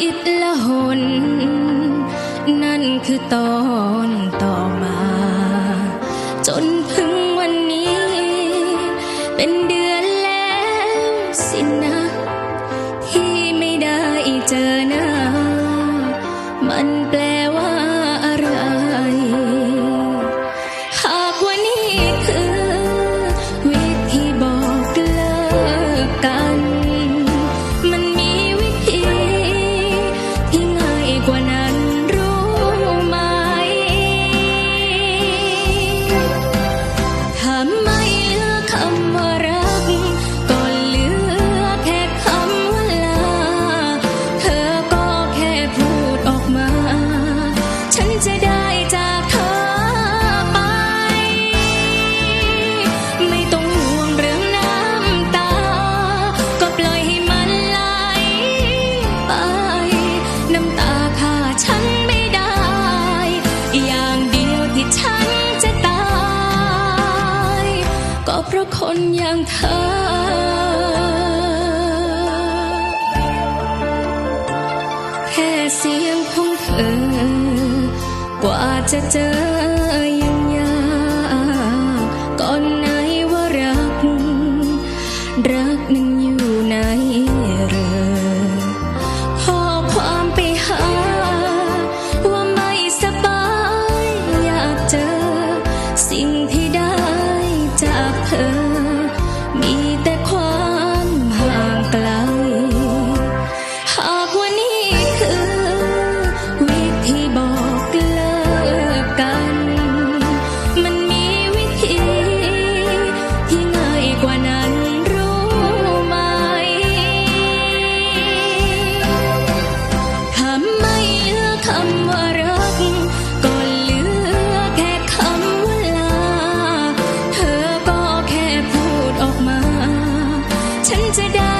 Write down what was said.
คิดละหน นั่นคือตอนต่อมา จนถึงวันนี้ เป็นเดือนแล้วสินะ ที่ไม่ได้เจอหน้า มันแปล ก็เพราะคนอย่างเธอแค่เสียงของเธอกว่าจะเจออยู่ ฉันจะได้